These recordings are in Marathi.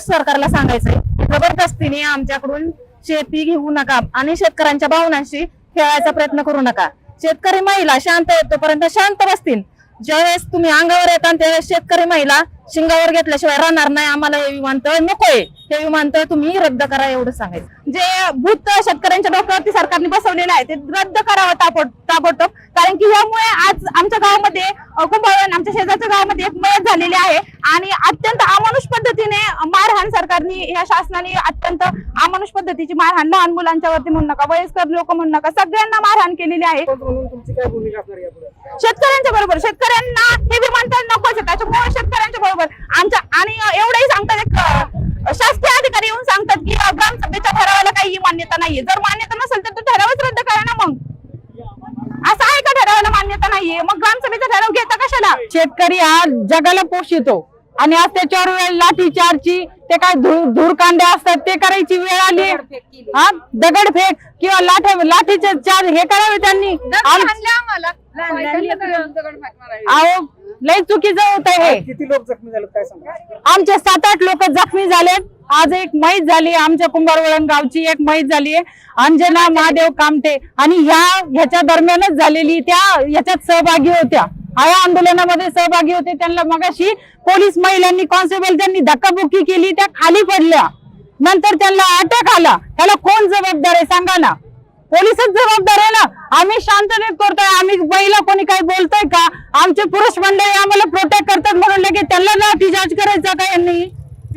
सरकारला सांगायचंय जबरदस्तीने आमच्याकडून शेती घेऊ नका आणि शेतकऱ्यांच्या भावनांशी खेळायचा प्रयत्न करू नका. शेतकरी महिला शांत येतोपर्यंत शांत बसतील. ज्यावेळेस तुम्ही अंगावर येता त्यावेळेस शेतकरी महिला शिंगावर घेतल्याशिवाय राहणार नाही आम्हाला हे विमानतळ नकोय. हे विमानतळ तुम्ही रद्द करा एवढं सांगायचं. जे भूत शेतकऱ्यांच्या डोक्यावरती सरकारने बसवलेलं आहे ते रद्द करावं ताबड ताबडतोब. कारण की यामुळे आज आमच्या गावामध्ये अ, कुंभवण आमच्या शेजारच्या गावामध्ये एक मयत झालेली आहे. आणि अत्यंत अमानुष पद्धतीने मारहाण सरकारने या शासनाने अत्यंत अमानुष पद्धतीची मारहाण लहान मुलांच्यावरती म्हणू नका वयस्कर लोक म्हणू नका सगळ्यांना मारहाण केलेली आहे. शेतकऱ्यांच्या बरोबर शेतकऱ्यांना हे विमानतळ नकोच आहे. त्याच्यामुळे शेतकऱ्यांच्या बरोबर. आमच्या आणि एवढंही सांगतात शासकीय अधिकारी येऊन सांगतात की ग्रामसभेच्या ठरावाला काही मान्यता नाहीये. जर मान्यता नसेल तर तो ठरावच रद्द करा ना मग. असं आहे का ठरावाला मान्यता नाहीये? मग ग्रामसभेचा ठराव घेता कशाला? शेतकरी हा जगाला पोषितो आणि आज त्याच्यावर वेळ लाठी चारची ते काय धूर धूरकांडे असतात ते करायची वेळ आली. हा? दगडफेक किंवा लाठ लाठीचे चार हे करावे त्यांनी. अहो लय चुकीचं होत हे. किती लोक जखमी झाले काय सांगा? आमचे सात आठ लोक जखमी झालेत. आज एक मैत झाली आमच्या कुंभारवळण गावची एक मैत झाली आहे. अंजना महादेव कामटे आणि ह्या ह्याच्या दरम्यानच झालेली त्या ह्याच्यात सहभागी होत्या. या आंदोलनामध्ये सहभागी होते. त्यांना मगाशी पोलीस महिलांनी कॉन्स्टेबल त्यांनी धक्काबुक्की केली त्या खाली पडल्या. नंतर त्यांना अटक आला. त्याला कोण जबाबदार आहे सांगा ना. पोलीसच जबाबदार आहे ना. आम्ही शांततेत करतोय. आम्ही बैला कोणी काही बोलतोय का? आमचे पुरुष मंडळी आम्हाला प्रोटेक्ट करतात म्हणून लगेच त्यांना लाठीचार्ज करायचा का यांनी?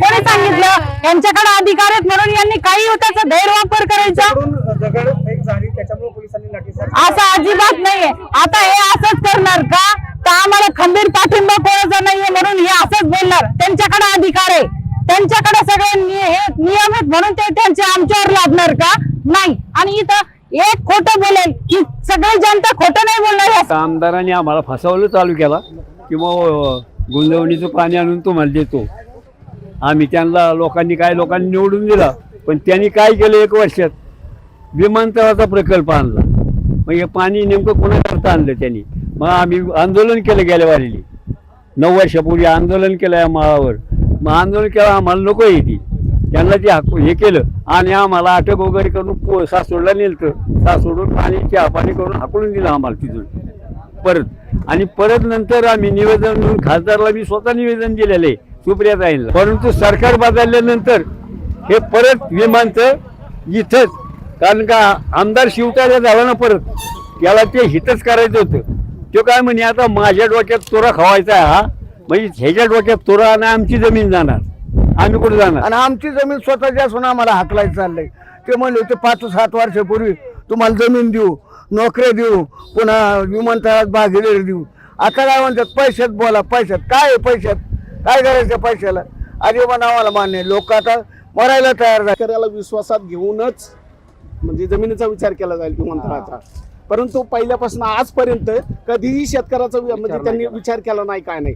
कोणी सांगितलं? यांच्याकडे अधिकार आहेत म्हणून यांनी काही त्याचा गैरवापर करायचा. असं अजिबात नाहीये. आता हे असंच करणार का? तर आम्हाला खंबीर पाठिंबा कोणाचा नाहीये म्हणून हे असंच बोलणार. त्यांच्याकडे अधिकार आहे. त्यांच्याकडे सगळे नियम आहेत म्हणून ते त्यांचे आमच्यावर लादणार का? नाही. आणि इथं एक खोटं बोलेल की सगळी जनता खोटं नाही बोलणार आमदारांनी आम्हाला फसवलं चालू केला किंवा गुंजवणीचं पाणी आणून तुम्हाला देतो. आम्ही त्यांना लोकांनी काय लोकांनी निवडून दिला पण त्यांनी काय केलं एक वर्षात? विमानतळाचा प्रकल्प आणला. मग हे पाणी नेमकं कोणाकरता आणलं त्यांनी? मग आम्ही आंदोलन केलं गेल्या वारीली. नऊ वर्षापूर्वी आंदोलन केलं या माळावर. मग आंदोलन केलं आम्हाला नको येते त्यांना ते हाक हे केलं आणि आम्हाला अटक वगैरे करून पो सासोडला नेलतं. सासोडून पाणी चहा पाणी करून हाकलून दिलं आम्हाला तिथून. परत. आणि परत नंतर आम्ही निवेदन म्हणून खासदारला मी स्वतः निवेदन दिलेलं आहे सुप्रियाताईंना परंतु सरकार बदलल्यानंतर हे परत विमानतळ इथंच कारण का आमदार शिवतारा झाला ना परत त्याला ते हितच करायचं होतं. तो काय म्हणे आता माझ्या डोक्यात तोरा खवायचा हा. म्हणजे ह्याच्या डोक्यात तोरा आणि आमची जमीन जाणार. आम्ही कुठे जाणार? आणि आमची जमीन स्वतःची असून आम्हाला हाकलायचं चाललंय. ते म्हणले होते पाच सात वर्षापूर्वी तुम्हाला जमीन देऊ नोकऱ्या देऊ पुन्हा विमानतळात भागीदारी देऊ. आता काय म्हणतात पैशात बोला पैशात. काय आहे पैशात? काय करायचं पैशाला? अजिबात आम्हाला मान्य आहे. लोक आता मरायला तयार झाले. शेतकऱ्याला विश्वासात घेऊनच म्हणजे जमिनीचा विचार केला जाईल विमानतळाचा. परंतु पहिल्यापासून आजपर्यंत कधीही शेतकऱ्याचा वि- म्हणजे त्यांनी विचार केला नाही काय नाही.